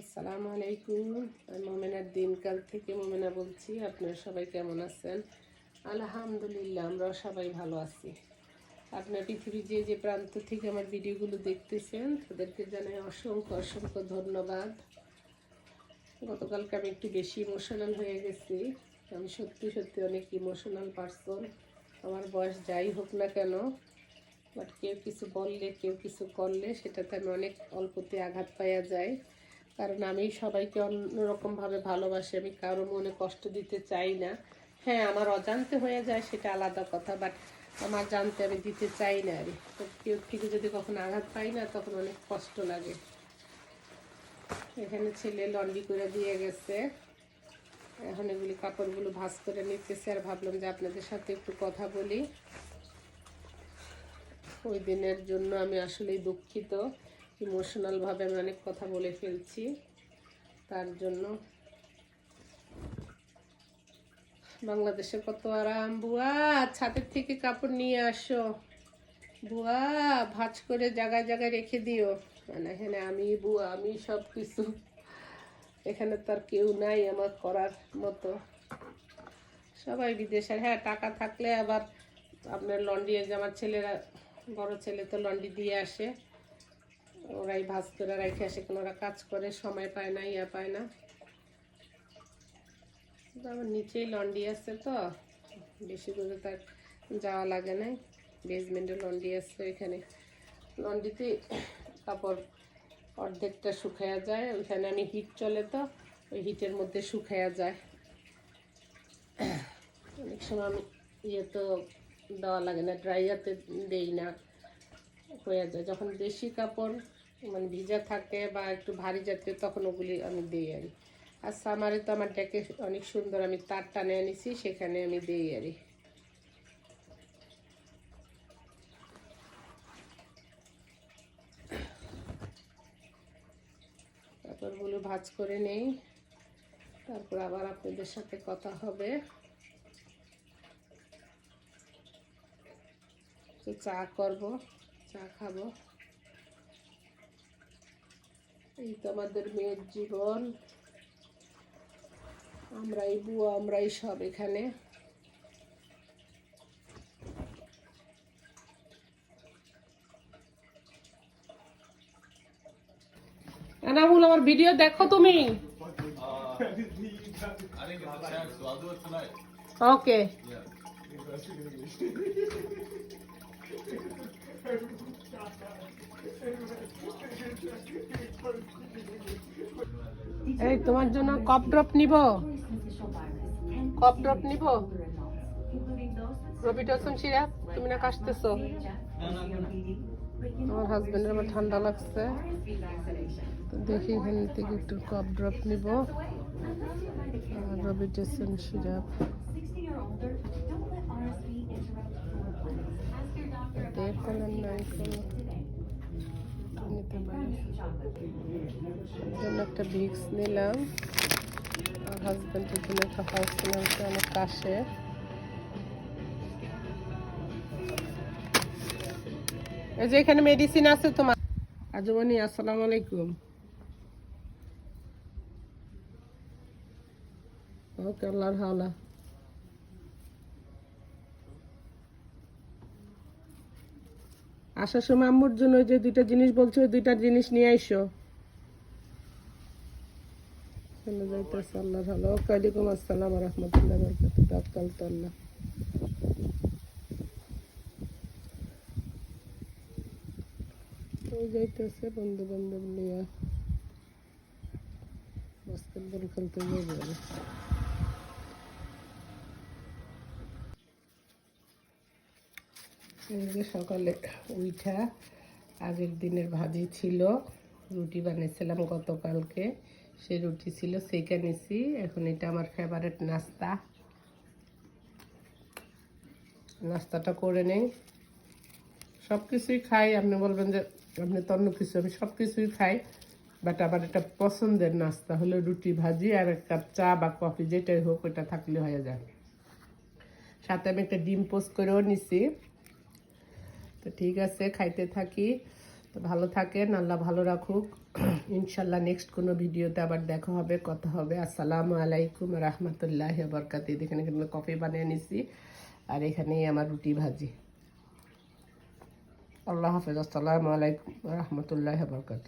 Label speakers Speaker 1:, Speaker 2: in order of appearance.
Speaker 1: আসসালামু আলাইকুম আমি মোমেনার দিনকাল থেকে মোমেনা বলছি, আপনারা সবাই কেমন আছেন? আলহামদুলিল্লাহ, আমরাও সবাই ভালো আছি। আপনার পৃথিবীর যে যে প্রান্ত থেকে আমার ভিডিওগুলো দেখতেছেন, তাদেরকে জানাই অসংখ্য অসংখ্য ধন্যবাদ। গতকালকে আমি একটু বেশি ইমোশনাল হয়ে গেছি। আমি সত্যি সত্যি অনেক ইমোশনাল পারসন আমার বয়স যাই হোক না কেন বাট কেউ কিছু বললে, কেউ কিছু করলে, সেটাতে আমি অনেক অল্পতে আঘাত পাওয়া যায় কারণ আমি সবাইকে অন্যরকমভাবে ভালোবাসি, আমি কারও মনে কষ্ট দিতে চাই না। হ্যাঁ আমার অজান্তে হয়ে যায় সেটা আলাদা কথা বাট আমার জানতে আমি দিতে চাই না আমি তো কেউ থেকে যদি কখনো আঘাত পাই না, তখন অনেক কষ্ট লাগে। এখানে ছেলে লন্ডি করে দিয়ে গেছে। এখন এগুলি কাপড়গুলো ভাঁজ করে নিতেছে আর ভাবলাম যে আপনাদের সাথে একটু কথা বলি। ওই দিনের জন্য আমি আসলেই দুঃখিত। ইমোশনালভাবে আমি অনেক কথা বলে ফেলছি। তার জন্য বাংলাদেশে কত আরাম। বুয়া, ছাদের থেকে কাপড় নিয়ে আসো। বুয়া, ভাজ করে জায়গায় জায়গায় রেখে দিও। মানে এখানে আমি, বুয়া, আমি সব কিছু এখানে তার কেউ নাই আমার করার মতো। সবাই বিদেশের হ্যাঁ টাকা থাকলে আবার আপনার লন্ড্রি যে আমার ছেলেরা, বড় ছেলে তো লন্ড্রি দিয়ে আসে। ওরাই ভাজ করে রেখে আসে, কোনো ওরা কাজ করে, সময় পায় না, ইয়া পায় না। আমার নিচেই লন্ডি আছে তো, বেশি করে তার যাওয়া লাগে নাই। বেসমেন্টে লন্ডি আছে ওইখানে। লন্ডিতে কাপড় অর্ধেকটা শুকায়া যায়, ওইখানে আমি হিট চলে তো, ওই হিটের মধ্যে শুকায়া যায়। অনেক সময় আমি ইয়ে তো দেওয়া লাগে না ড্রাইয়ারতে দেই না। হয়ে যায়। যখন বেশি কাপড় মানে ভিজা থাকে বা একটু ভারী জাতীয়, তখন ওগুলি আমি দিই আর আর সামারে তো আমার ডেকে অনেক সুন্দর আমি তার টানে এনেছি, সেখানে আমি দিই আর কাপড়গুলো ভাজ করে নেই। তারপর আবার আপনাদের সাথে কথা হবে। তো চা করব। চা খাব। এই তো আমাদের মেয়ের জীবন। আমরাই বুয়া আমরাই সব এখানে। এনামুল আমার ভিডিও দেখো তুমি. ওকে. এই, তোমার জন্য কপ ড্রপ নিব। কপ ড্রপ নিব? রবিটসন সিরাপ, তুমি না কাশতেছো? আমার হাজবেন্ডের আবার ঠান্ডা লাগছে। তো দেখি এখান থেকে একটু কপ ড্রপ নিব। Robitussin syrup. দেখুন নাই কোনো নিতে পারি জন্য একটা ভিক্স নিলাম আর হাজব্যান্ডের জন্য একটা পার্সোনাল অনেক কাশে এই যে এখানে মেডিসিন আছে তোমার আজমনি, আসসালামু আলাইকুম। ওকে, আল্লাহর হাওলা। আসার সময় আম্মুর জন্য ওই যে দুইটা জিনিস বলছো দুইটা জিনিস নিয়ে আইসো। চলে যাইতেছে আল্লাহ ভালো। ওয়ালাইকুম আসসালাম রহমতুল্লাহ বরকাত তাকাল তো আল্লাহ ওই যাইতেছে বন্ধু বান্ধব নিয়ে। বাস্কেটবল খেলতে যাবে এই যে সকালে উইঠা, আগের দিনের ভাজি ছিল, রুটি বানিয়েছিলাম গতকালকে, সে রুটি ছিল, সেইটা নিছি। এখন এটা আমার ফেভারেট নাস্তা। নাস্তাটা করে নেই। সব কিছুই খাই, আপনি বলবেন যে, আপনি তো অন্য কিছু, আমি সব কিছুই খাই বাট আমার এটা পছন্দের নাস্তা হলো রুটি ভাজি আর এক কাপ চা বা কফি, যেটাই হোক, ওটা থাকলে হয়ে যায়। সাথে আমি একটা ডিম পোস্ট করেও নিছি। তো ঠিক আছে, খাইতে থাকি। তো ভালো থাকেন, আল্লাহ ভালো রাখুক। ইনশাল্লাহ নেক্সট কোনো ভিডিওতে আবার দেখা হবে, কথা হবে। আসসালামু আলাইকুম রহমতুল্লাহ বরকাত এখানে কিন্তু কফি বানিয়ে নিছি। আর এখানেই আমার রুটি ভাজি। আল্লাহ হাফেজ। আসসালামু আলাইকুম রহমতুল্লাহ বরকাত